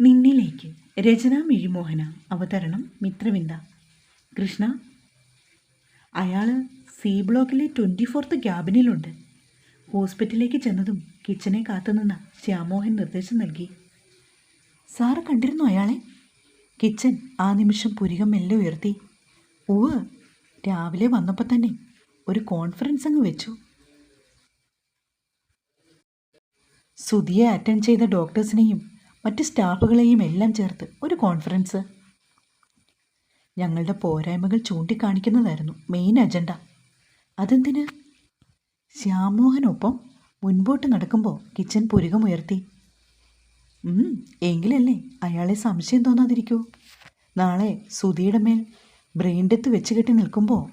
നിന്നിലേക്ക് രചന മിഴിമോഹന അവതരണം മിത്രവിന്ദ. കൃഷ്ണ അയാൾ സി ബ്ലോക്കിലെ ട്വന്റി ഫോർത്ത് ക്യാബിനിലുണ്ട്. ഹോസ്പിറ്റലിലേക്ക് ചെന്നതും കിച്ചനെ കാത്തുനിന്ന ശ്യാമോഹൻ നിർദ്ദേശം നൽകി. സാറ് കണ്ടിരുന്നു അയാളെ? കിച്ചൻ ആ നിമിഷം പുരികം മെല്ലെ ഉയർത്തി. ഉവ് രാവിലെ വന്നപ്പോൾ തന്നെ ഒരു കോൺഫറൻസ് അങ്ങ് വെച്ചു. സുധിയെ അറ്റൻഡ് ചെയ്ത ഡോക്ടേഴ്സിനെയും മറ്റ് സ്റ്റാഫുകളെയും എല്ലാം ചേർത്ത് ഒരു കോൺഫറൻസ്. ഞങ്ങളുടെ പോരായ്മകൾ ചൂണ്ടിക്കാണിക്കുന്നതായിരുന്നു മെയിൻ അജണ്ട. അതെന്തിന്? ശ്യാമോഹനൊപ്പം മുൻപോട്ട് നടക്കുമ്പോൾ കിച്ചൻ പുരുകമുയർത്തി എങ്കിലല്ലേ അയാളെ സംശയം തോന്നാതിരിക്കൂ. നാളെ സുധിയുടെ മേൽ ബ്രെയിൻ ഡെത്ത് വെച്ച് കെട്ടി നിൽക്കുമ്പോൾ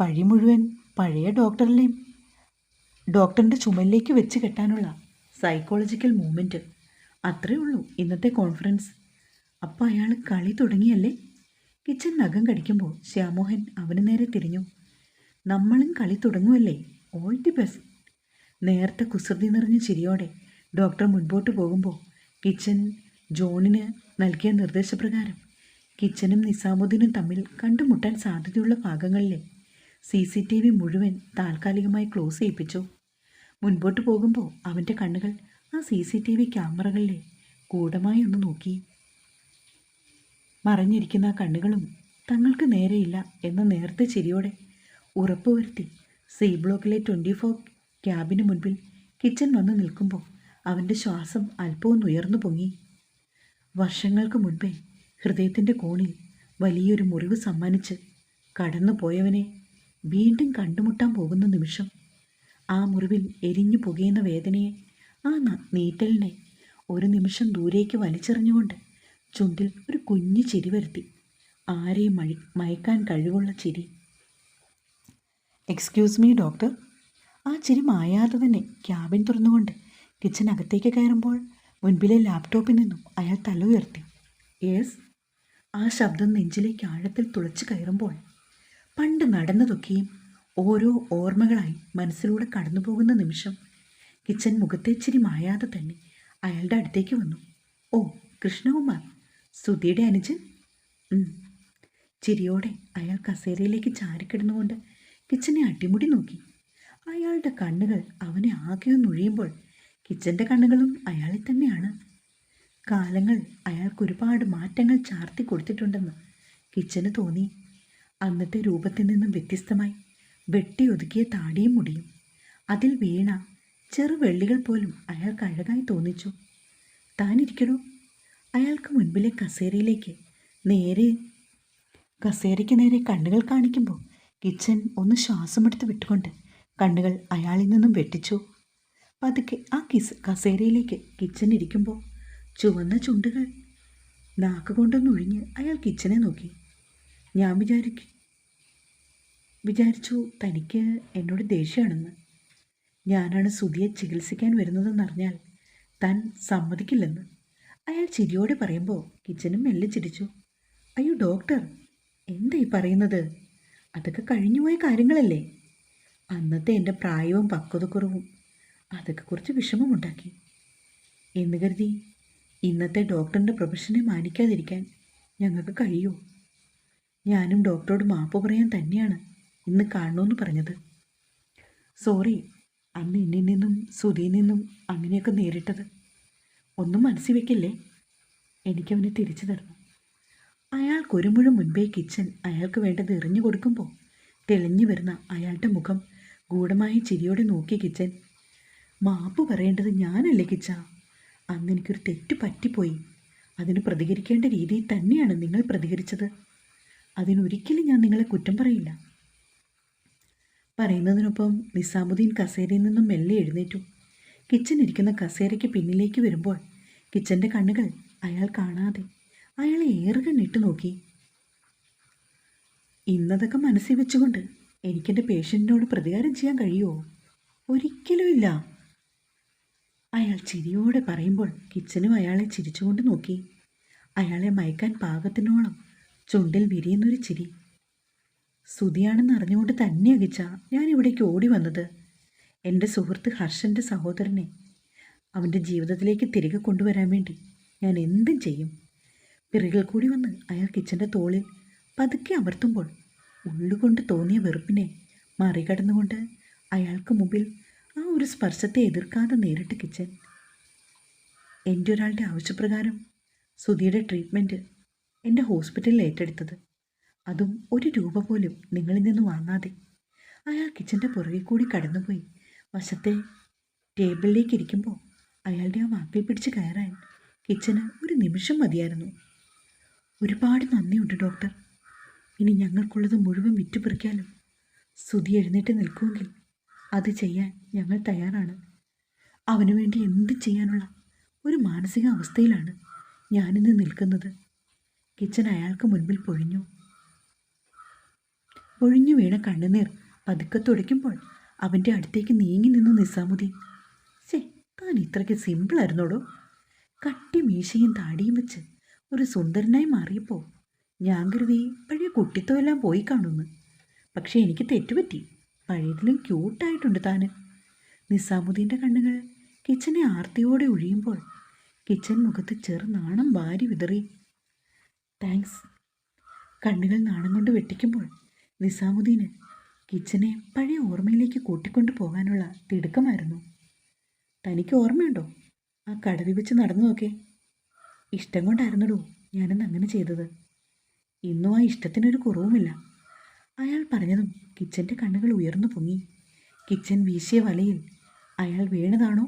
പഴി മുഴുവൻ പഴയ ഡോക്ടറിലെയും ഡോക്ടറിന്റെ ചുമലിലേക്ക് വെച്ച് കെട്ടാനുള്ള സൈക്കോളജിക്കൽ മൂവ്മെന്റ് അത്രേ ഉള്ളൂ. ഇന്നത്തെ കോൺഫറൻസ് അപ്പോൾ അയാൾ കളി തുടങ്ങിയല്ലേ? കിച്ചൻ നഖം കടിക്കുമ്പോൾ ശ്യാമോഹൻ അവന് നേരെ തിരിഞ്ഞു. നമ്മളും കളി തുടങ്ങുമല്ലേ ഓൾ ദി ബെസ്റ്റ് നേരത്തെ കുസൃതി നിറഞ്ഞ ചിരിയോടെ ഡോക്ടർ മുൻപോട്ട് പോകുമ്പോൾ കിച്ചൻ ജോണിന് നൽകിയ നിർദ്ദേശപ്രകാരം കിച്ചനും നിസാമുദ്ദീനും തമ്മിൽ കണ്ടുമുട്ടാൻ സാധ്യതയുള്ള ഭാഗങ്ങളിലെ സി സി ടി വി മുഴുവൻ താൽക്കാലികമായി ക്ലോസ് ചെയ്യിപ്പിച്ചു. മുൻപോട്ട് പോകുമ്പോൾ അവന്റെ കണ്ണുകൾ ആ സി സി ടി വി ക്യാമറകളിലെ കൂടമായി ഒന്ന് നോക്കി. മറഞ്ഞിരിക്കുന്ന കണ്ണുകളും തങ്ങൾക്ക് നേരെയില്ല എന്ന നേരത്തെ ചിരിയോടെ ഉറപ്പുവരുത്തി സി ബ്ലോക്കിലെ ട്വന്റി ഫോർ ക്യാബിന് മുൻപിൽ കിച്ചൻ വന്ന് നിൽക്കുമ്പോൾ അവന്റെ ശ്വാസം അല്പമൊന്ന് ഉയർന്നു പൊങ്ങി. വർഷങ്ങൾക്ക് മുൻപേ ഹൃദയത്തിന്റെ കോണിൽ വലിയൊരു മുറിവ് സമ്മാനിച്ച് കടന്നു പോയവനെ വീണ്ടും കണ്ടുമുട്ടാൻ പോകുന്ന നിമിഷം ആ മുറിവിൽ എരിഞ്ഞു പുകയുന്ന വേദനയെ ആ നീറ്റലിനെ ഒരു നിമിഷം ദൂരേക്ക് വലിച്ചെറിഞ്ഞുകൊണ്ട് ചുണ്ടിൽ ഒരു കുഞ്ഞു ചിരി വരുത്തി. ആരെയും മഴ മയക്കാൻ കഴിവുള്ള ചിരി? എക്സ്ക്യൂസ് മീ ഡോക്ടർ ആ ചിരി മായാതെ തന്നെ ക്യാബിൻ തുറന്നുകൊണ്ട് കിച്ചനകത്തേക്ക് കയറുമ്പോൾ മുൻപിലെ ലാപ്ടോപ്പിൽ നിന്നും അയാൾ തല ഉയർത്തി. യെസ് ആ ശബ്ദം നെഞ്ചിലേക്ക് ആഴത്തിൽ തുളച്ചു കയറുമ്പോൾ പണ്ട് നടന്നതൊക്കെയും ഓരോ ഓർമ്മകളായി മനസ്സിലൂടെ കടന്നുപോകുന്ന നിമിഷം കിച്ചൻ മുഖത്തെ ഇച്ചിരി മായാതെ തന്നെ അയാളുടെ അടുത്തേക്ക് വന്നു. ഓ കൃഷ്ണകുമാർ സുധിയുടെ അനുജൻ? ചിരിയോടെ അയാൾ കസേരയിലേക്ക് ചാരിക്കിടന്നുകൊണ്ട് കിച്ചനെ അടിമുടി നോക്കി. അയാളുടെ കണ്ണുകൾ അവനെ ആകെ നുഴിയുമ്പോൾ കിച്ചന്റെ കണ്ണുകളും അയാളെ തന്നെയാണ്. കാലങ്ങൾ അയാൾക്ക് ഒരുപാട് മാറ്റങ്ങൾ ചാർത്തി കൊടുത്തിട്ടുണ്ടെന്ന് കിച്ചന് തോന്നി. അന്നത്തെ രൂപത്തിൽ നിന്നും വ്യത്യസ്തമായി വെട്ടി ഒതുക്കിയ താടിയും മുടിയും. അതിൽ വീണ ചെറു വെള്ളികൾ പോലും അയാൾക്ക് അഴകായി തോന്നിച്ചു. താനിരിക്കണോ അയാൾക്ക് മുൻപിലെ കസേരയിലേക്ക് നേരെ കസേരയ്ക്ക് നേരെ കണ്ണുകൾ കാണിക്കുമ്പോൾ കിച്ചൻ ഒന്ന് ശ്വാസമെടുത്ത് വിട്ടുകൊണ്ട് കണ്ണുകൾ അയാളിൽ നിന്നും വെട്ടിച്ചു. പതുക്കെ ആ കിസ് കസേരയിലേക്ക് കിച്ചൻ ഇരിക്കുമ്പോൾ ചുവന്ന ചുണ്ടുകൾ നാക്ക് കൊണ്ടൊന്നൊഴിഞ്ഞ് അയാൾ കിച്ചനെ നോക്കി. ഞാൻ വിചാരിക്കും വിചാരിച്ചു തനിക്ക് എന്നോട് ദേഷ്യമാണെന്ന്. ഞാനാണ് സുധിയെ ചികിത്സിക്കാൻ വരുന്നതെന്നറിഞ്ഞാൽ താൻ സമ്മതിക്കില്ലെന്ന്. അയാൾ ചിരിയോടെ പറയുമ്പോൾ കിച്ചനും മെല്ലെ ചിരിച്ചു. അയ്യോ ഡോക്ടർ എന്താ ഈ പറയുന്നത്? അതൊക്കെ കഴിഞ്ഞുപോയ കാര്യങ്ങളല്ലേ? അന്നത്തെ എന്റെ പ്രായവും പക്വതക്കുറവും അതൊക്കെ കുറച്ച് വിഷമമുണ്ടാക്കി. എന്ന് കരുതി ഇന്നത്തെ ഡോക്ടറിന്റെ പ്രൊഫഷനെ മാനിക്കാതിരിക്കാൻ ഞങ്ങൾക്ക് കഴിയുമോ ഞാനും ഡോക്ടറോട് മാപ്പ് പറയാൻ തന്നെയാണ് ഇന്ന് കാണണമെന്ന് പറഞ്ഞത്. സോറി അന്ന് എന്നിൽ നിന്നും സുധിയിൽ നിന്നും അങ്ങനെയൊക്കെ നേരിട്ടത്. ഒന്നും മനസ്സിൽ വെക്കില്ലേ? എനിക്കവനെ തിരിച്ചു തരണം. അയാൾക്ക് ഒരു മുഴം മുൻപേ കിച്ചൻ അയാൾക്ക് വേണ്ടത് എറിഞ്ഞു കൊടുക്കുമ്പോൾ തെളിഞ്ഞു വരുന്ന അയാളുടെ മുഖം ഗൂഢമായ ചിരിയോടെ നോക്കി കിച്ചൻ മാപ്പ് പറയേണ്ടത് ഞാനല്ലേ കിച്ച? അന്ന് എനിക്കൊരു തെറ്റ് പറ്റിപ്പോയി. അതിന് പ്രതികരിക്കേണ്ട രീതിയിൽ തന്നെയാണ് നിങ്ങൾ പ്രതികരിച്ചത്. അതിനൊരിക്കലും ഞാൻ നിങ്ങളെ കുറ്റം പറയില്ല. പറയുന്നതിനൊപ്പം നിസാമുദ്ദീൻ കസേരയിൽ നിന്നും മെല്ലെ എഴുന്നേറ്റു. കിച്ചൻ ഇരിക്കുന്ന കസേരയ്ക്ക് പിന്നിലേക്ക് വരുമ്പോൾ കിച്ചന്റെ കണ്ണുകൾ അയാൾ കാണാതെ അയാളെ ഏറുകണ്ണിട്ട് നോക്കി. ഇന്നതൊക്കെ മനസ്സിൽ വെച്ചുകൊണ്ട് എനിക്കെന്റെ പേഷ്യന്റിനോട് പ്രതികാരം ചെയ്യാൻ കഴിയുമോ? ഒരിക്കലും ഇല്ല. അയാൾ ചിരിയോടെ പറയുമ്പോൾ കിച്ചനും അയാളെ ചിരിച്ചുകൊണ്ട് നോക്കി. അയാളെ മയക്കാൻ പാകത്തിനോളം ചുണ്ടിൽ വിരിയുന്നൊരു ചിരി. സ്തുതിയാണെന്ന് അറിഞ്ഞുകൊണ്ട് തന്നെ അകിച്ച ഞാൻ ഇവിടേക്ക് ഓടി വന്നത്. എന്റെ സുഹൃത്ത് ഹർഷന്റെ സഹോദരനെ അവന്റെ ജീവിതത്തിലേക്ക് തിരികെ കൊണ്ടുവരാൻ വേണ്ടി ഞാൻ എന്തും ചെയ്യും. പിറകിൽ കൂടി വന്ന് അയാൾ കിച്ചന്റെ തോളിൽ പതുക്കെ അമർത്തുമ്പോൾ ഉള്ളുകൊണ്ട് തോന്നിയ വെറുപ്പിനെ മറികടന്നുകൊണ്ട് അയാൾക്ക് മുമ്പിൽ ആ ഒരു സ്പർശത്തെ എതിർക്കാതെ നേരിട്ട് കിച്ചൻ. എന്റെ ഒരാളുടെ ആവശ്യപ്രകാരം സുധിയുടെ ട്രീറ്റ്മെന്റ് എന്റെ ഹോസ്പിറ്റലിൽ ഏറ്റെടുത്തത്. അതും ഒരു രൂപ പോലും നിങ്ങളിൽ നിന്ന് വാങ്ങാതെ. അയാൾ കിച്ചന്റെ പുറകെ കൂടി കടന്നുപോയി. വശത്തെ ടേബിളിലേക്ക് ഇരിക്കുമ്പോൾ അയാളുടെ ആ വാക്കിൽ പിടിച്ച് കയറാൻ കിച്ചന് ഒരു നിമിഷം മതിയായിരുന്നു. ഒരുപാട് നന്ദിയുണ്ട് ഡോക്ടർ. ഇനി ഞങ്ങൾക്കുള്ളത് മുഴുവൻ വിറ്റുപറിക്കാലും സ്തുതി എഴുന്നേറ്റ് നിൽക്കുമെങ്കിൽ അത് ചെയ്യാൻ ഞങ്ങൾ തയ്യാറാണ്. അവനു വേണ്ടി എന്ത് ചെയ്യാനുള്ള ഒരു മാനസിക അവസ്ഥയിലാണ് ഞാനിന്ന് നിൽക്കുന്നത്. കിച്ചൻ അയാൾക്ക് മുൻപിൽ പൊഴിഞ്ഞു. പൊഴിഞ്ഞു വീണ കണ്ണുനീർ പതുക്കെ തുടയ്ക്കുമ്പോൾ അവന്റെ അടുത്തേക്ക് നീങ്ങി നിന്നു നിസാമുദ്ദീൻ ശേ താൻ ഇത്രയ്ക്ക് സിമ്പിളായിരുന്നോടോ കട്ടി മീശയും താടിയും വെച്ച് ഒരു സുന്ദരനായി മാറിയപ്പോൾ ഞാൻ കരുതി പഴയ കുട്ടിത്വമെല്ലാം പോയി കാണുമെന്ന്. പക്ഷേ എനിക്ക് തെറ്റുപറ്റി. പഴയതിലും ക്യൂട്ടായിട്ടുണ്ട് താന്. നിസാമുദ്ദീന്റെ കണ്ണുകൾ കിച്ചനെ ആർത്തിയോടെ ഒഴിയുമ്പോൾ കിച്ചൻ മുഖത്ത് ചെറു നാണം വാരി വിതറി. താങ്ക്സ്. കണ്ണുകൾ നാണം കൊണ്ട് വെട്ടിക്കുമ്പോൾ നിസാമുദ്ദീന് കിച്ചനെ പഴയ ഓർമ്മയിലേക്ക് കൂട്ടിക്കൊണ്ടു പോകാനുള്ള തിടുക്കമായിരുന്നു. തനിക്ക് ഓർമ്മയുണ്ടോ? ആ കടവി വെച്ച് നടന്നു നോക്കേ ഇഷ്ടം കൊണ്ടായിരുന്നടോ ഞാനിന്ന് അങ്ങനെ ചെയ്തത്. ഇന്നും ആ ഇഷ്ടത്തിനൊരു കുറവുമില്ല. അയാൾ പറഞ്ഞതും കിച്ചന്റെ കണ്ണുകൾ ഉയർന്നു പൊങ്ങി. കിച്ചൻ വീശിയ വലയിൽ അയാൾ വീണതാണോ?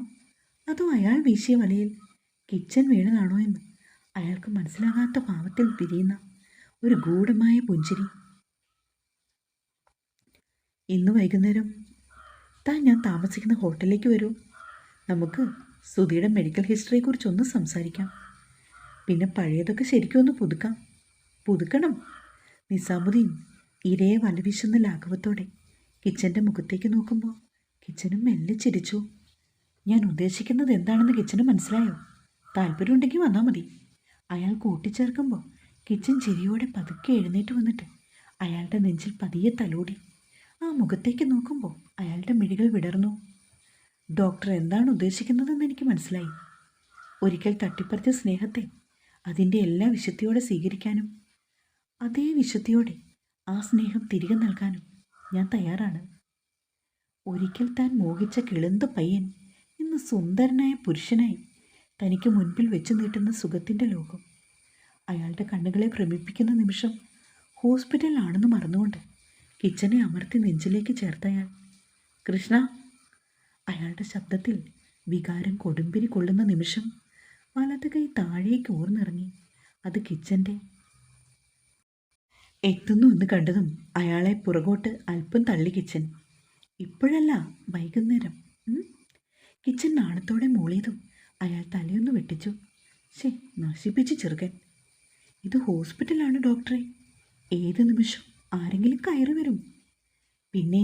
അതോ അയാൾ വീശിയ വലയിൽ കിച്ചൻ വീണതാണോ എന്ന് അയാൾക്ക് മനസ്സിലാകാത്ത ഭാവത്തിൽ പിരിയുന്ന ഒരു ഗൂഢമായ പുഞ്ചിരി ഇന്ന് വൈകുന്നേരം താൻ ഞാൻ താമസിക്കുന്ന ഹോട്ടലിലേക്ക് വരൂ. നമുക്ക് സുധിയുടെ മെഡിക്കൽ ഹിസ്റ്ററിയെക്കുറിച്ചൊന്ന് സംസാരിക്കാം. പിന്നെ പഴയതൊക്കെ ശരിക്കും ഒന്ന് പുതുക്കാം. പുതുക്കണം. നിസാമുദ്ദീൻ ഇരയെ വലവീശുന്ന ലാഘവത്തോടെ കിച്ചന്റെ മുഖത്തേക്ക് നോക്കുമ്പോൾ കിച്ചനും മെല്ലെ ചിരിച്ചു. ഞാൻ ഉദ്ദേശിക്കുന്നത് എന്താണെന്ന് കിച്ചന് മനസ്സിലായോ? താല്പര്യമുണ്ടെങ്കിൽ വന്നാൽ മതി. അയാൾ കൂട്ടിച്ചേർക്കുമ്പോൾ കിച്ചൻ ചിരിയോടെ പതുക്കെ എഴുന്നേറ്റ് വന്നിട്ട് അയാളുടെ നെഞ്ചിൽ പതിയെ തലോടി. ആ മുഖത്തേക്ക് നോക്കുമ്പോൾ അയാളുടെ മിഴികൾ വിടർന്നു. ഡോക്ടർ എന്താണ് ഉദ്ദേശിക്കുന്നതെന്ന് എനിക്ക് മനസ്സിലായി. ഒരിക്കൽ തട്ടിപ്പറിച്ച സ്നേഹത്തെ അതിന്റെ എല്ലാ വിശുദ്ധിയോടെ സ്വീകരിക്കാനും അതേ വിശുദ്ധിയോടെ ആ സ്നേഹം തിരികെ നൽകാനും ഞാൻ തയ്യാറാണ്. ഒരിക്കൽ താൻ മോഹിച്ച കിളുന്ത പയ്യൻ ഇന്ന് സുന്ദരനായ പുരുഷനായി തനിക്ക് മുൻപിൽ വെച്ചു നീട്ടുന്ന സുഖത്തിന്റെ ലോകം അയാളുടെ കണ്ണുകളെ ഭ്രമിപ്പിക്കുന്ന നിമിഷം ഹോസ്പിറ്റലിലാണെന്ന് മറന്നുകൊണ്ട് കിച്ചനെ അമർത്തി നെഞ്ചിലേക്ക് ചേർത്തയാൾ കൃഷ്ണ അയാളുടെ ശബ്ദത്തിൽ വികാരം കൊടുമ്പിരി കൊള്ളുന്ന നിമിഷം വലത് കൈ താഴേക്ക് ഓർന്നിറങ്ങി അത് കിച്ചന്റെ എത്തുന്നു എന്ന് കണ്ടതും അയാളെ പുറകോട്ട് അല്പം തള്ളി കിച്ചൻ. ഇപ്പോഴല്ല വൈകുന്നേരം? കിച്ചൻ നാണത്തോടെ മൂളിയതും അയാൾ തലയൊന്ന് വെട്ടിച്ചു. ശേ നശിപ്പിച്ച് ചെറുക്കൻ ഇത് ഹോസ്പിറ്റലാണ് ഡോക്ടറെ. ഏത് നിമിഷം? ആരെങ്കിലും കയറി വരും. പിന്നെ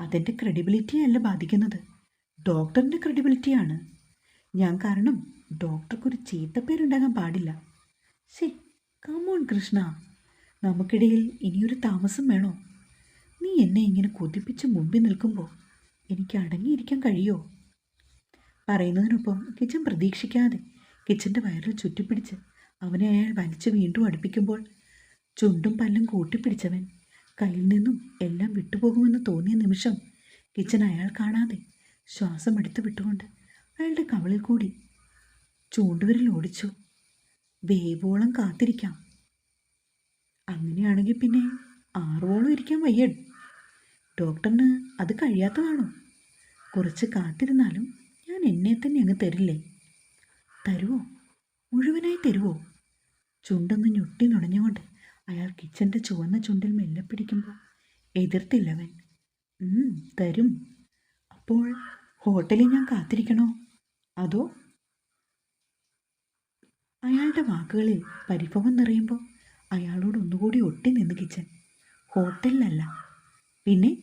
അതിന്റെ ക്രെഡിബിലിറ്റിയല്ല ബാധിക്കുന്നത്. ഡോക്ടറിന്റെ ക്രെഡിബിലിറ്റിയാണ് ഞാൻ കാരണം ഡോക്ടർക്കൊരു ചീത്തപ്പേരുണ്ടാകാൻ പാടില്ല. ശേ കമോൺ കൃഷ്ണ. നമുക്കിടയിൽ ഇനിയൊരു താമസം വേണോ? നീ എന്നെ ഇങ്ങനെ കൊതിപ്പിച്ച് മുമ്പിൽ നിൽക്കുമ്പോൾ എനിക്ക് അടങ്ങിയിരിക്കാൻ കഴിയോ? പറയുന്നതിനൊപ്പം കിച്ചൻ പ്രതീക്ഷിക്കാതെ കിച്ചന്റെ വയറിൽ ചുറ്റിപ്പിടിച്ച് അവനെ അയാൾ വലിച്ച് വീണ്ടും അടുപ്പിക്കുമ്പോൾ ചുണ്ടും പല്ലും കൂട്ടിപ്പിടിച്ചവൻ കയ്യിൽ നിന്നും എല്ലാം വിട്ടുപോകുമെന്ന് തോന്നിയ നിമിഷം കിച്ചൻ അയാൾ കാണാതെ ശ്വാസം എടുത്തു വിട്ടുകൊണ്ട് അയാളുടെ കവളിൽ കൂടി ചൂണ്ടുവിരൽ ഓടിച്ചു. വേവോളം കാത്തിരിക്കാം. അങ്ങനെയാണെങ്കിൽ പിന്നെ ആറുവോളം ഇരിക്കാൻ വയ്യ ഡോക്ടറിന് അത് കഴിയാത്തതാണോ? കുറച്ച് കാത്തിരുന്നാലും ഞാൻ എന്നെ തന്നെ അങ്ങ് തരില്ലേ? തരുവോ? മുഴുവനായി തരുവോ? ചുണ്ടൊന്ന് ഞൊട്ടി നുണഞ്ഞുകൊണ്ട് അയാൾ കിച്ചന്റെ ചുവന്ന ചുണ്ടിൽ മെല്ലെ പിടിക്കുമ്പോൾ എതിർത്തില്ലവൻ. "ഉം, തരും. അപ്പോൾ ഹോട്ടലിൽ ഞാൻ കാത്തിരിക്കണോ? അതോ? അയാളുടെ വാക്കുകളിൽ പരിഭവം നിറയുമ്പോൾ അയാളോട് ഒന്നുകൂടി ഒട്ടി നിന്ന് കിച്ചൻ. ഹോട്ടലിലല്ല. പിന്നെ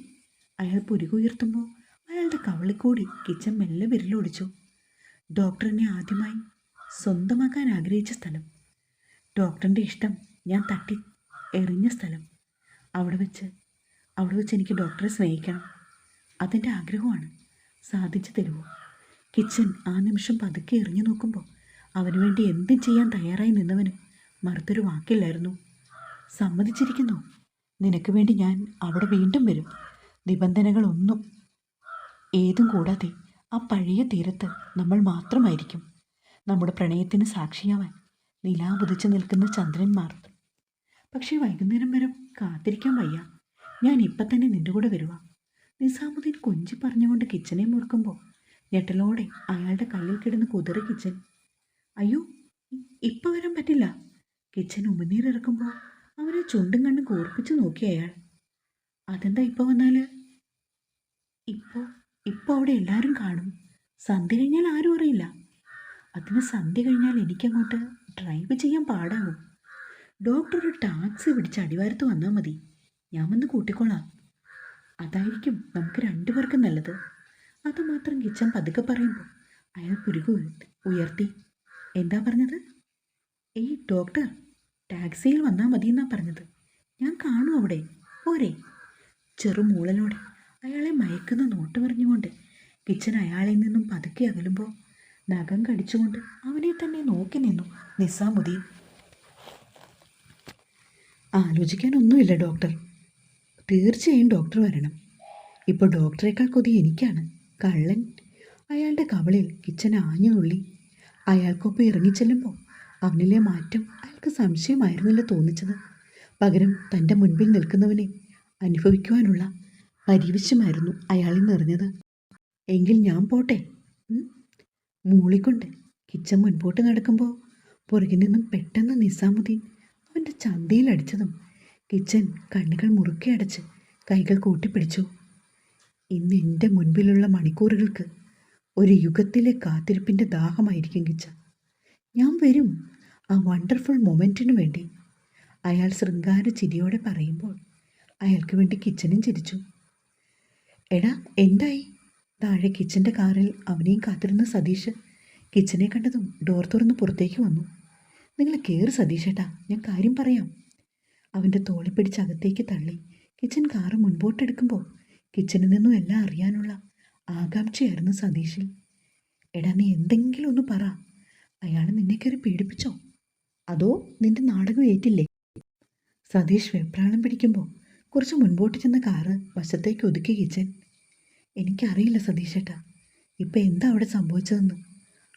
അയാൾ പുരുകുയർത്തുമ്പോൾ അയാളുടെ കവളിക്കൂടി കിച്ചൻ മെല്ലെ വിരലൊടിച്ചു. ഡോക്ടറിനെ ആദ്യമായി സ്വന്തമാക്കാൻ ആഗ്രഹിച്ച സ്ഥലം. ഡോക്ടറിന്റെ ഇഷ്ടം ഞാൻ തട്ടി എറിഞ്ഞ സ്ഥലം. അവിടെ വെച്ച് അവിടെ വെച്ച് എനിക്ക് ഡോക്ടറെ സ്നേഹിക്കണം. അതെന്റെ ആഗ്രഹമാണ്. സാധിച്ചു തരുമോ കിച്ചൻ ആ നിമിഷം പതുക്കെ എറിഞ്ഞു നോക്കുമ്പോൾ അവന് വേണ്ടി എന്തും ചെയ്യാൻ തയ്യാറായി നിന്നവന് മറുത്തൊരു വാക്കില്ലായിരുന്നു. സമ്മതിച്ചിരിക്കുന്നു. നിനക്ക് വേണ്ടി ഞാൻ അവിടെ വീണ്ടും വരും. നിബന്ധനകളൊന്നും ഏതും കൂടാതെ ആ പഴയ തീരത്ത് നമ്മൾ മാത്രമായിരിക്കും. നമ്മുടെ പ്രണയത്തിന് സാക്ഷിയാവാൻ നിലാവുദിച്ച് നിൽക്കുന്ന ചന്ദ്രന്മാർ പക്ഷേ വൈകുന്നേരം വരെ കാത്തിരിക്കാൻ വയ്യ. ഞാൻ ഇപ്പം തന്നെ നിന്റെ കൂടെ വരുക നിസാമുദ്ദീൻ കൊഞ്ചി പറഞ്ഞുകൊണ്ട് കിച്ചനെ മുറുക്കുമ്പോൾ ഞെട്ടലോടെ അയാളുടെ കയ്യിൽ കിടന്ന് കുതിറി കിച്ചൻ അയ്യോ ഇപ്പം വരാൻ പറ്റില്ല. കിച്ചൻ ഉമിനീരിറക്കുമ്പോൾ അവനെ ചുണ്ടും കണ്ടും കൂർപ്പിച്ച് നോക്കി അയാൾ. അതെന്താ ഇപ്പോൾ വന്നാൽ ഇപ്പോൾ ഇപ്പോൾ അവിടെ എല്ലാവരും കാണും. സന്ധ്യ കഴിഞ്ഞാൽ ആരും അറിയില്ല. അതിന് സന്ധ്യ കഴിഞ്ഞാൽ എനിക്കങ്ങോട്ട് ഡ്രൈവ് ചെയ്യാൻ പാടാകും. ഡോക്ടർ ഒരു ടാക്സി പിടിച്ച് അടിവാരത്ത് വന്നാൽ മതി. ഞാൻ വന്ന് കൂട്ടിക്കോളാം. അതായിരിക്കും നമുക്ക് രണ്ടുപേർക്കും നല്ലത്. അതുമാത്രം കിച്ചൻ പതുക്കെ പറയുമ്പോൾ അയാൾ പുരുക ഉയർത്തി. എന്താ പറഞ്ഞത്? ഏയ് ഡോക്ടർ ടാക്സിയിൽ വന്നാൽ മതി എന്നാ പറഞ്ഞത്. ഞാൻ കാണും അവിടെ. പോരെ. ചെറുമൂളലോടെ അയാളെ മയക്കുന്ന നോട്ട് പറഞ്ഞുകൊണ്ട് കിച്ചൻ അയാളിൽ നിന്നും പതുക്കെ അകലുമ്പോൾ നഖം കടിച്ചുകൊണ്ട് അവനെ തന്നെ നോക്കി നിന്നു നിസാമുദ്ദീൻ. ആലോചിക്കാനൊന്നുമില്ല ഡോക്ടർ. തീർച്ചയായും ഡോക്ടർ വരണം. ഇപ്പോൾ ഡോക്ടറേക്കാൾ കൊതി എനിക്കാണ്. കള്ളൻ. അയാളുടെ കവളിൽ കിച്ചൻ ആഞ്ഞു നുള്ളി. അയാൾക്കൊപ്പം ഇറങ്ങിച്ചെല്ലുമ്പോൾ അവനിലെ മാറ്റം അയാൾക്ക് സംശയമായിരുന്നില്ല തോന്നിച്ചത്. പകരം തന്റെ മുൻപിൽ നിൽക്കുന്നവനെ അനുഭവിക്കുവാനുള്ള പരിവശ്യമായിരുന്നു അയാളിൽ നിറഞ്ഞത് എങ്കിൽ ഞാൻ പോട്ടെ? മൂളിക്കൊണ്ട് കിച്ചൻ മുൻപോട്ട് നടക്കുമ്പോൾ പുറകിൽ നിന്നും പെട്ടെന്ന് നിസാമുദ്ദീൻ അവന്റെ ചന്തയിൽ അടിച്ചതും കിച്ചൻ കണ്ണുകൾ മുറുക്കി അടച്ച് കൈകൾ കൂട്ടിപ്പിടിച്ചു ഇന്ന് എന്റെ മുൻപിലുള്ള മണിക്കൂറുകൾക്ക് ഒരു യുഗത്തിലെ കാത്തിരിപ്പിന്റെ ദാഹമായിരിക്കും കിച്ച. ഞാൻ വരും ആ വണ്ടർഫുൾ മൊമെന്റിനു വേണ്ടി. അയാൾ ശൃംഗാര ചിരിയോടെ പറയുമ്പോൾ അയാൾക്ക് വേണ്ടി കിച്ചനും ചിരിച്ചു. എടാ എന്തായി? താഴെ കിച്ചന്റെ കാറിൽ അവനെയും കാത്തിരുന്ന സതീഷ് കിച്ചനെ കണ്ടതും ഡോർ തുറന്ന് പുറത്തേക്ക് വന്നു. നിങ്ങൾ കയറി സതീഷേട്ടാ ഞാൻ കാര്യം പറയാം. അവന്റെ തോളി പിടിച്ച് അകത്തേക്ക് തള്ളി. കിച്ചൻ കാറ് മുൻപോട്ടെടുക്കുമ്പോൾ കിച്ചനിൽ നിന്നും എല്ലാം അറിയാനുള്ള ആകാംക്ഷയായിരുന്നു സതീഷിൽ. എടാ നീ എന്തെങ്കിലും ഒന്ന് പറ. അയാൾ നിന്നെ കയറി പേടിപ്പിച്ചോ? അതോ നിന്റെ നാടകം ഏറ്റില്ലേ? സതീഷ് വെപ്രാളം പിടിക്കുമ്പോൾ കുറച്ച് മുൻപോട്ട് ചെന്ന കാറ് വശത്തേക്ക് ഒതുക്കി കിച്ചൻ. എനിക്കറിയില്ല സതീഷേട്ടാ ഇപ്പം എന്താ അവിടെ സംഭവിച്ചതെന്ന്.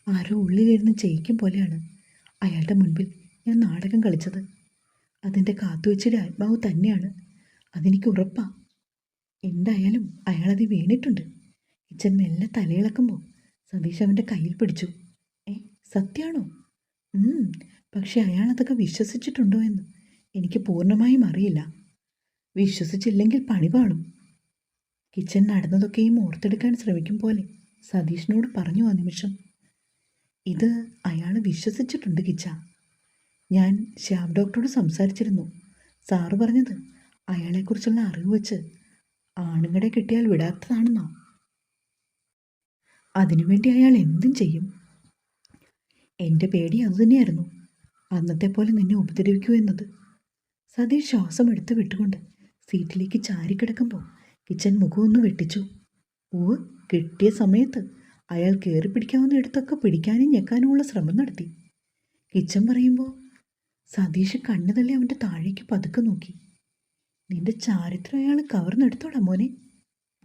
ആരോ ഉള്ളിലിരുന്ന് ചെയ്യിക്കും പോലെയാണ്. അയാളുടെ മുൻപിൽ ഞാൻ നാടകം കളിച്ചത്. അതിന്റെ കാത്തുവെച്ചിയുടെ ആത്മാവ് തന്നെയാണ്. അതെനിക്ക് ഉറപ്പാണ് എന്തായാലും അയാളത് വീണിട്ടുണ്ട്. കിച്ചൻ മെല്ലെ തലയിളക്കുമ്പോൾ സതീഷ് അവന്റെ കയ്യിൽ പിടിച്ചു. ഏ സത്യാണോ? പക്ഷെ അയാൾ അതൊക്കെ വിശ്വസിച്ചിട്ടുണ്ടോ എന്ന് എനിക്ക് പൂർണമായും അറിയില്ല. വിശ്വസിച്ചില്ലെങ്കിൽ പണി പാളും. കിച്ചൻ നടന്നതൊക്കെയും ഓർത്തെടുക്കാൻ ശ്രമിക്കും പോലെ സതീഷിനോട് പറഞ്ഞു ആ നിമിഷം. ഇത് അയാൾ വിശ്വസിച്ചിട്ടുണ്ട് കിച്ച. ഞാൻ ശ്യാം ഡോക്ടറോട് സംസാരിച്ചിരുന്നു. സാറ് പറഞ്ഞത് അയാളെക്കുറിച്ചുള്ള അറിവ് വെച്ച് ആണുങ്ങളെ കിട്ടിയാൽ വിടാത്തതാണെന്നോ? അതിനുവേണ്ടി അയാൾ എന്തും ചെയ്യും. എന്റെ പേടി അതുതന്നെയായിരുന്നു അന്നത്തെ പോലെ നിന്നെ ഉപദ്രവിക്കൂ എന്നത്. സതീഷ് ശ്വാസം എടുത്ത് വിട്ടുകൊണ്ട് സീറ്റിലേക്ക് ചാരിക്കിടക്കുമ്പോൾ കിച്ചൻ മുഖമൊന്ന് വെട്ടിച്ചു. ഓ കിട്ടിയ സമയത്ത് അയാൾ കയറി പിടിക്കാവുന്ന ഇടത്തൊക്കെ പിടിക്കാനും ഞെക്കാനുമുള്ള ശ്രമം നടത്തി. കിച്ചൻ പറയുമ്പോൾ സതീഷ് കണ്ണു തള്ളി അവന്റെ താഴേക്ക് പതുക്കെ നോക്കി. നിന്റെ ചാരിത്രം അയാൾ കവർന്നെടുത്തോടാ മോനെ.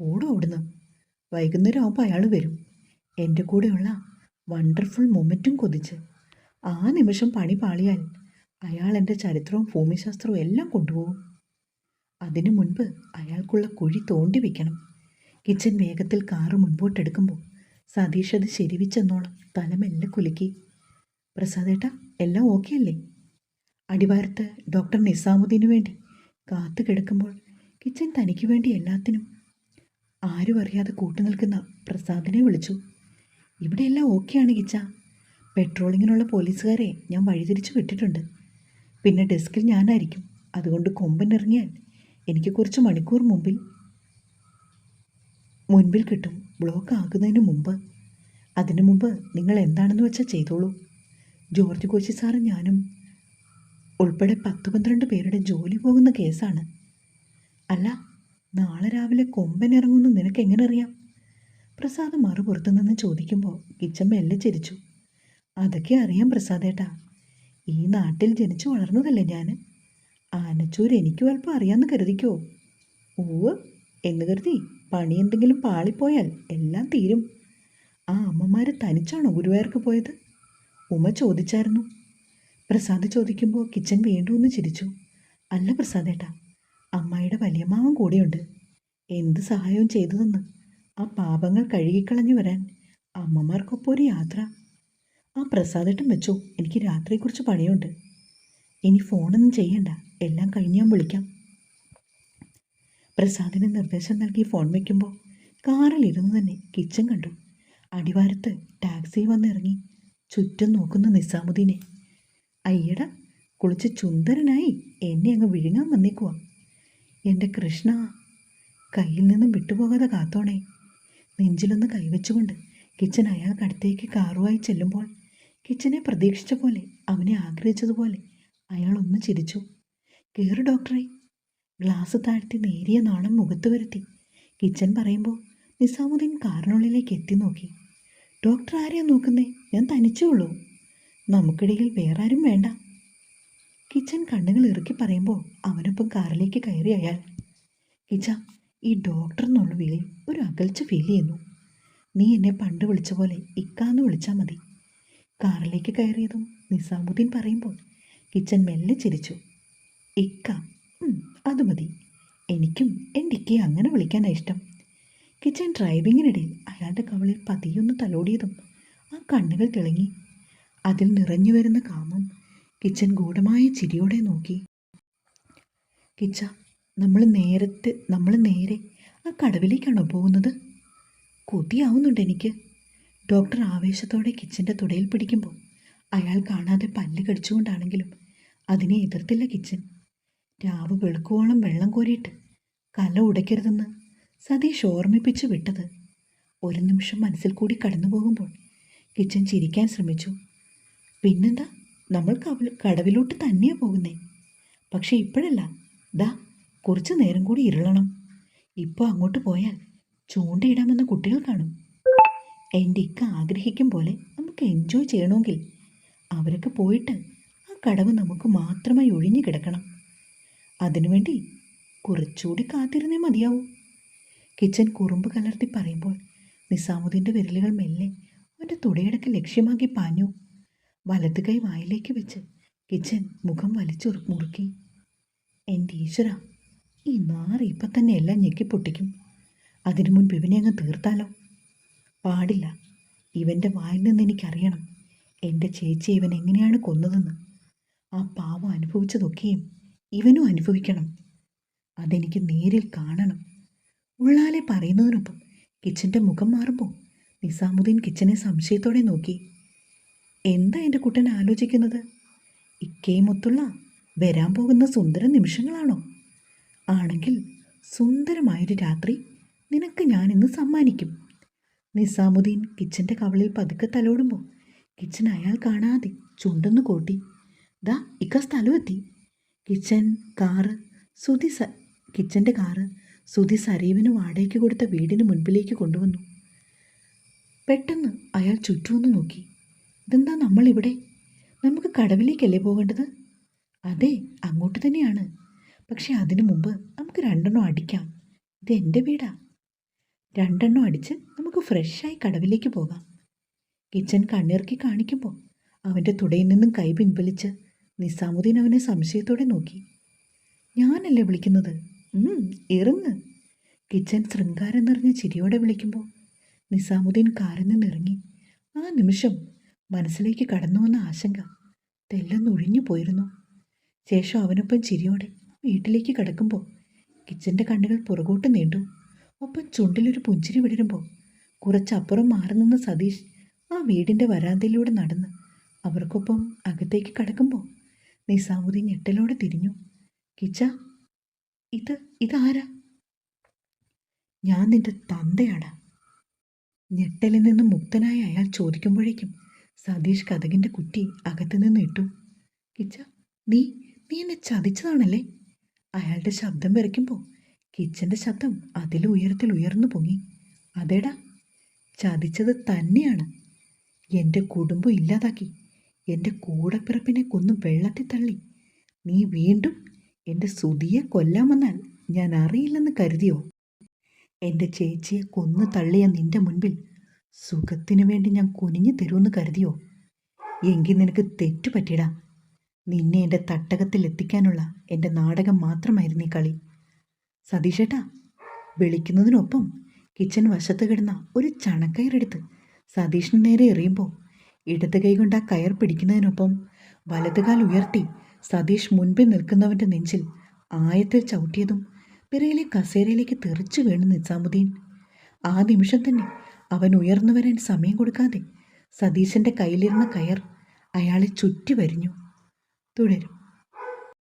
ഓടും ഓടുന്നു വൈകുന്നേരം ആകുമ്പോൾ അയാൾ വരും. എന്റെ കൂടെയുള്ള വണ്ടർഫുൾ മൊമെന്റും കൊതിച്ച്. ആ നിമിഷം പണി പാളിയാൽ അയാൾ എന്റെ ചരിത്രവും ഭൂമിശാസ്ത്രവും എല്ലാം കൊണ്ടുപോകും. അതിനു മുൻപ് അയാൾക്കുള്ള കുഴി തോണ്ടി വയ്ക്കണം കിച്ചൻ വേഗത്തിൽ കാറ് മുൻപോട്ടെടുക്കുമ്പോൾ സതീഷ് അത് ശരിവിച്ചെന്നോളം തലമെല്ലാം കുലുക്കി. പ്രസാദേട്ട എല്ലാം ഓക്കെ അല്ലേ? അടിവാരത്ത് ഡോക്ടർ നിസാമുദ്ദീനു വേണ്ടി കാത്തു കിടക്കുമ്പോൾ കിച്ചൻ തനിക്ക് വേണ്ടി എല്ലാത്തിനും ആരും അറിയാതെ കൂട്ടുനിൽക്കുന്ന പ്രസാദിനെ വിളിച്ചു. ഇവിടെയെല്ലാം ഓക്കെയാണ് കിച്ച. പെട്രോളിങ്ങിനുള്ള പോലീസുകാരെ ഞാൻ വഴിതിരിച്ചു വിട്ടിട്ടുണ്ട്. പിന്നെ ഡെസ്കിൽ ഞാനായിരിക്കും. അതുകൊണ്ട് കൊമ്പൻ ഇറങ്ങിയാൽ എനിക്ക് കുറച്ച് മണിക്കൂർ മുമ്പിൽ മുൻപിൽ കിട്ടും. ബ്ലോക്ക് ആകുന്നതിന് മുമ്പ് അതിനു മുമ്പ് നിങ്ങൾ എന്താണെന്ന് വെച്ചാൽ ചെയ്തോളൂ. ജോർജ് കോശി സാറും ഞാനും ഉൾപ്പെടെ പത്ത് പന്ത്രണ്ട് പേരുടെ ജോലി പോകുന്ന കേസാണ്. അല്ല നാളെ രാവിലെ കൊമ്പൻ ഇറങ്ങുമെന്ന് നിനക്ക് എങ്ങനെ അറിയാം? പ്രസാദ് മറുപുറത്തു നിന്ന് ചോദിക്കുമ്പോൾ കിച്ചൻ മെല്ലെ ചിരിച്ചു. അതൊക്കെ അറിയാം പ്രസാദേട്ടാ. ഈ നാട്ടിൽ ജനിച്ചു വളർന്നതല്ലേ ഞാൻ ആനച്ചൂർ എനിക്കും അല്പം അറിയാമെന്ന് കരുതിക്കോ? ഓ എന്ന് കരുതി പണി എന്തെങ്കിലും പാളിപ്പോയാൽ എല്ലാം തീരും. ആ അമ്മമാർ തനിച്ചാണോ ഗുരുവായൂർക്ക് പോയത്? ഉമ ചോദിച്ചായിരുന്നു. പ്രസാദ് ചോദിക്കുമ്പോൾ കിച്ചൻ വീണ്ടും ഒന്ന് ചിരിച്ചു. അല്ല പ്രസാദേട്ടാ അമ്മായിയുടെ വലിയമ്മാവൻ കൂടെയുണ്ട്. എന്ത് സഹായവും ചെയ്തു തന്ന് ആ പാപങ്ങൾ കഴുകിക്കളഞ്ഞു വരാൻ അമ്മമാർക്കൊപ്പം ഒരു യാത്ര. ആ പ്രസാദേട്ടൻ വെച്ചോ എനിക്ക് രാത്രിയെക്കുറിച്ച് പണിയുണ്ട്. ഇനി ഫോണൊന്നും ചെയ്യണ്ട എല്ലാം കഴിഞ്ഞ് ഞാൻ വിളിക്കാം. പ്രസാദിന് നിർദ്ദേശം നൽകി ഫോൺ വയ്ക്കുമ്പോൾ കാറിലിരുന്ന് തന്നെ കിച്ചൻ കണ്ടു. അടിവാരത്ത് ടാക്സി വന്നിറങ്ങി. ചുറ്റും നോക്കുന്ന നിസാമുദ്ദീനെ. അയ്യട കുളിച്ച് ചുന്ദരനായി എന്നെ അങ്ങ് വിഴുങ്ങാൻ വന്നേക്കുവാ. എന്റെ കൃഷ്ണ കയ്യിൽ നിന്നും വിട്ടുപോകാതെ കാത്തോണേ. നെഞ്ചിലൊന്ന് കൈവച്ചുകൊണ്ട് കിച്ചൻ അയാൾക്കടുത്തേക്ക് കാറുമായി ചെല്ലുമ്പോൾ കിച്ചനെ പ്രതീക്ഷിച്ച പോലെ അവനെ ആഗ്രഹിച്ചതുപോലെ അയാൾ ഒന്ന് ചിരിച്ചു. കയറി ഡോക്ടറെ ഗ്ലാസ് താഴ്ത്തി നേരിയ നാണം മുഖത്ത് വരുത്തി. കിച്ചൻ പറയുമ്പോൾ നിസാമുദ്ദീൻ കാറിനുള്ളിലേക്ക് എത്തി നോക്കി. ഡോക്ടർ ആരെയാ നോക്കുന്നേ? ഞാൻ തനിച്ചേ ഉള്ളൂ. നമുക്കിടയിൽ വേറെ ആരും വേണ്ട. കിച്ചൻ കണ്ണുകൾ ഇറുക്കി പറയുമ്പോൾ അവനൊപ്പം കാറിലേക്ക് കയറി അയാൾ. കിച്ച ഈ ഡോക്ടർ എന്നുള്ള വിളി ഒരു അകൽച്ച ഫീൽ ചെയ്യുന്നു. നീ എന്നെ പണ്ട് വിളിച്ച പോലെ ഇക്കാന്ന് വിളിച്ചാൽ മതി. കാറിലേക്ക് കയറിയതും നിസാമുദ്ദീൻ പറയുമ്പോൾ കിച്ചൻ മെല്ലെ ചിരിച്ചു. ഇക്ക അത് മതി. എനിക്കും എന്റെ ഇക്കയെ അങ്ങനെ വിളിക്കാനാണ് ഇഷ്ടം. കിച്ചൻ ഡ്രൈവിങ്ങിനിടയിൽ അയാളുടെ കവളിൽ പതിയൊന്ന് തലോടിയതും ആ കണ്ണുകൾ തിളങ്ങി. അതിൽ നിറഞ്ഞു വരുന്ന കാമം കിച്ചൻ ഗൂഢമായ ചിരിയോടെ നോക്കി. കിച്ച നമ്മൾ നേരത്തെ നമ്മൾ നേരെ ആ കടവിലേക്കാണോ പോകുന്നത്? കൊതിയാവുന്നുണ്ട് എനിക്ക്. ഡോക്ടർ ആവേശത്തോടെ കിച്ചന്റെ തുടയിൽ പിടിക്കുമ്പോൾ അയാൾ കാണാതെ പല്ല് കടിച്ചുകൊണ്ടാണെങ്കിലും അതിനെ എതിർത്തില്ല കിച്ചൻ രാവ് വെളുക്കുവോളം വെള്ളം കോരിയിട്ട് കല ഉടയ്ക്കരുതെന്ന് സതീഷ് ഓർമ്മിപ്പിച്ച് വിട്ടത്. ഒരു നിമിഷം മനസ്സിൽ കൂടി കടന്നു പോകുമ്പോൾ കിച്ചൻ ചിരിക്കാൻ ശ്രമിച്ചു. പിന്നെന്താ? നമ്മൾ കടവിലോട്ട് തന്നെയാ പോകുന്നേ. പക്ഷേ ഇപ്പോഴല്ല. ദാ കുറച്ച് നേരം കൂടി ഇരുളണം. ഇപ്പോൾ അങ്ങോട്ട് പോയാൽ ചൂണ്ടയിടാമെന്ന കുട്ടികൾ കാണും. എന്റെ ഇക്ക ആഗ്രഹിക്കും പോലെ നമുക്ക് എൻജോയ് ചെയ്യണമെങ്കിൽ അവരൊക്കെ പോയിട്ട് ആ കടവ് നമുക്ക് മാത്രമായി ഒഴിഞ്ഞു കിടക്കണം. അതിനുവേണ്ടി കുറച്ചുകൂടി കാത്തിരുന്നേ മതിയാവൂ. കിച്ചൻ കുറുമ്പ് കലർത്തി പറയുമ്പോൾ നിസാമുദ്ദീന്റെ വിരലുകൾ മെല്ലെ അവന്റെ തുടയടക്ക് ലക്ഷ്യമാക്കി പാഞ്ഞു. വലത് കൈ വായിലേക്ക് വെച്ച് കിച്ചൻ മുഖം വലിച്ചു മുറുക്കി. എന്റെ ഈശ്വര ഈ നാറ് ഇപ്പം തന്നെ എല്ലാം ഞെക്കി പൊട്ടിക്കും. അതിനു മുൻപ് ഇവനെ അങ്ങ് തീർത്താലോ? പാടില്ല. ഇവന്റെ വായിൽ നിന്ന് എനിക്കറിയണം. എന്റെ ചേച്ചി ഇവൻ എങ്ങനെയാണ് കൊന്നതെന്ന്. ആ പാവം അനുഭവിച്ചതൊക്കെയും ഇവനും അനുഭവിക്കണം. അതെനിക്ക് നേരിൽ കാണണം. ഉള്ളാലെ പറയുന്നതിനൊപ്പം കിച്ചന്റെ മുഖം മാറുമ്പോൾ നിസാമുദ്ദീൻ കിച്ചനെ സംശയത്തോടെ നോക്കി. എന്താ എന്റെ കുട്ടൻ ആലോചിക്കുന്നത്? ഇക്കേമൊത്തുള്ള വരാൻ പോകുന്ന സുന്ദര നിമിഷങ്ങളാണോ? ആണെങ്കിൽ സുന്ദരമായൊരു രാത്രി നിനക്ക് ഞാനിന്ന് സമ്മാനിക്കും. നിസാമുദ്ദീൻ കിച്ചന്റെ കവളിൽ പതുക്കെ തലോടുമ്പോൾ കിച്ചൻ അയാൾ കാണാതെ ചുണ്ടൊന്ന് കൂട്ടി. ദാ ഇക്ക സ്ഥലമെത്തി കിച്ചൻ കാറ് സുധി സ കിച്ചന്റെ കാറ് സുധി സരീവിന് വാടകയ്ക്ക് കൊടുത്ത വീടിന് മുൻപിലേക്ക് കൊണ്ടുവന്നു. പെട്ടെന്ന് അയാൾ ചുറ്റുമൊന്ന് നോക്കി. ഇതെന്താ നമ്മളിവിടെ? നമുക്ക് കടവിലേക്കല്ലേ പോകേണ്ടത്? അതെ അങ്ങോട്ട് തന്നെയാണ്. പക്ഷെ അതിനു മുമ്പ് നമുക്ക് രണ്ടെണ്ണം അടിക്കാം. ഇത് എന്റെ വീടാ. രണ്ടെണ്ണം അടിച്ച് നമുക്ക് ഫ്രഷായി കടവിലേക്ക് പോകാം. കിച്ചൻ കണ്ണിറക്കി കാണിക്കുമ്പോൾ അവന്റെ തുടയിൽ നിന്നും കൈ പിൻവലിച്ച് നിസാമുദ്ദീൻ അവനെ സംശയത്തോടെ നോക്കി. ഞാനല്ലേ വിളിക്കുന്നത്? ഇറങ്ങ്. കിച്ചൻ ശൃംഗാരം നിറഞ്ഞ ചിരിയോടെ വിളിക്കുമ്പോൾ നിസാമുദ്ദീൻ കാറിൽ നിന്നിറങ്ങി ആ നിമിഷം മനസ്സിലേക്ക് കടന്നു വന്ന ആശങ്ക തെല്ലൊന്നൊഴിഞ്ഞു പോയിരുന്നു. ശേഷം അവനൊപ്പം ചിരിയോടെ വീട്ടിലേക്ക് കിടക്കുമ്പോൾ കിച്ചന്റെ കണ്ണുകൾ പുറകോട്ട് നീണ്ടു. ഒപ്പം ചുണ്ടിലൊരു പുഞ്ചിരി വിടരുമ്പോൾ കുറച്ചപ്പുറം മാറി നിന്ന സതീഷ് ആ വീടിന്റെ വരാന്തയിലൂടെ നടന്ന് അവർക്കൊപ്പം അകത്തേക്ക് കടക്കുമ്പോൾ നിസാമുദ്ദീൻ ഞെട്ടലോടെ തിരിഞ്ഞു. കിച്ച ഇത് ഇതാരാ? ഞാൻ നിന്റെ തന്തയാണ്. ഞെട്ടലിൽ നിന്ന് മുക്തനായ അയാൾ ചോദിക്കുമ്പോഴേക്കും സതീഷ് കഥകിന്റെ കുട്ടി അകത്തു നിന്ന് ഇട്ടു. കിച്ച നീ നീ എന്നെ ചതിച്ചതാണല്ലേ? അയാളുടെ ശബ്ദം വിറയ്ക്കുമ്പോൾ കിച്ചന്റെ ശബ്ദം അതിൽ ഉയരത്തിൽ ഉയർന്നു പൊങ്ങി. അതേടാ ചതിച്ചത് തന്നെയാണ്. എന്റെ കുടുംബം ഇല്ലാതാക്കി. എന്റെ കൂടപ്പിറപ്പിനെ കൊന്നു വെള്ളത്തിൽ തള്ളി. നീ വീണ്ടും എന്റെ സുതിയെ കൊല്ലാമെന്നാൽ ഞാൻ അറിയില്ലെന്ന് കരുതിയോ? എന്റെ ചേച്ചിയെ കൊന്നു തള്ളിയ നിന്റെ മുൻപിൽ സുഖത്തിനു വേണ്ടി ഞാൻ കുനിഞ്ഞു തരുമെന്ന് കരുതിയോ? എങ്കിൽ നിനക്ക് തെറ്റുപറ്റിടാ നിന്നെ എന്റെ തട്ടകത്തിൽ എത്തിക്കാനുള്ള എന്റെ നാടകം മാത്രമായിരുന്നു ഈ കളി. സതീഷേട്ടാ വിളിക്കുന്നതിനൊപ്പം കിച്ചൺ വശത്ത് കിടന്ന ഒരു ചണക്കയറെടുത്ത് സതീഷിന് നേരെ എറിയുമ്പോൾ ഇടത് കൈ കൊണ്ട് ആ കയർ പിടിക്കുന്നതിനൊപ്പം വലതുകാൽ ഉയർത്തി സതീഷ് മുൻപിൽ നിൽക്കുന്നവന്റെ നെഞ്ചിൽ ആയത്തിൽ ചവിട്ടിയതും പിറയിലെ കസേരയിലേക്ക് തെറിച്ചു വീണു നിസാമുദ്ദീൻ. ആ നിമിഷം തന്നെ അവൻ ഉയർന്നു വരാൻ സമയം കൊടുക്കാതെ സതീശന്റെ കയ്യിലിരുന്ന കയർ അയാളെ ചുറ്റി വരിഞ്ഞു. തുടരും.